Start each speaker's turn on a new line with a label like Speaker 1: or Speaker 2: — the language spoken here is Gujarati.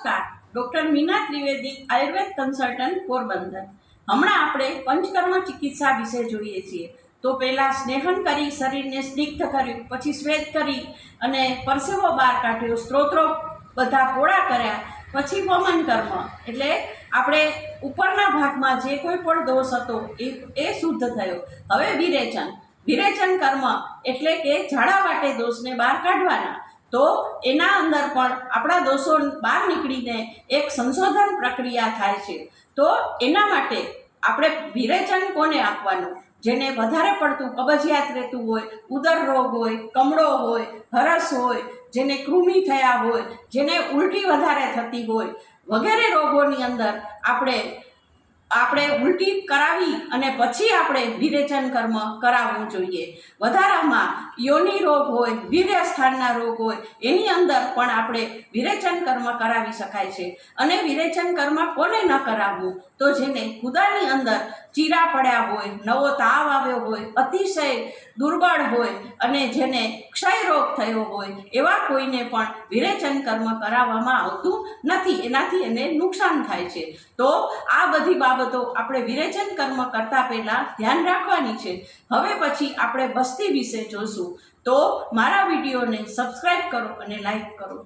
Speaker 1: નમસ્કાર. Doctor Meena Trivedi Ayurveda consultant Porbandar. હમણાં આપણે પંચકર્મ ચિકિત્સા વિશે જોઈએ છીએ. તો પહેલાં સ્નેહન કરી, શરીરને સ્નિગ્ધ કર્યું પછી શ્વેત કરી અને પરસેવો બહાર કાઢ્યો, સ્ત્રોત્રો બધા પોળા કર્યા, પછી વમન કર્મ. એટલે આપણે ઉપરના ભાગમાં જે કોઈ પણ દોષ હતો એ એ શુદ્ધ થયો. હવે વિરેચન. વિરેચન કર્મ એટલે કે ઝાડા વાટે દોષને બહાર કાઢવાના. તો એના અંદર પણ આપણા દોષો બહાર નીકળીને એક સંશોધન પ્રક્રિયા થાય છે. તો એના માટે આપણે વિરેચન કોને આપવાનું? જેને વધારે પડતું કબજિયાત રહેતું હોય, ઉદર રોગ હોય, કમળો હોય, હરસ હોય, જેને કૃમિ થયા હોય, જેને ઉલટી વધારે થતી હોય, વગેરે રોગોની અંદર આપણે આપણે ઉલટી કરાવી અને પછી આપણે વિરેચન કર્મ કરાવવું જોઈએ. વધારામાં યોનિ રોગ હોય વીર્ય સ્થાનના રોગ હોય, એની અંદર પણ આપણે વિરેચન કર્મ કરાવી શકાય છે. અને વિરેચન કર્મ કોને ન કરાવવું? તો જેને ગુદાની અંદર ચીરા પડ્યા હોય, નવો તાવ આવ્યો હોય, અતિશય દુર્બળ હોય અને જેને ક્ષય રોગ થયો હોય, એવા કોઈને પણ વિરેચન કર્મ કરાવવામાં આવતું નથી. એનાથી એને નુકસાન થાય છે. તો આ બધી બાબતો આપણે વિરેચન કર્મ કરતા પહેલાં ધ્યાન રાખવાની છે. હવે પછી આપણે બસ્તી વિશે જોશું. તો મારા વિડીયોને સબસ્ક્રાઈબ કરો અને લાઈક કરો.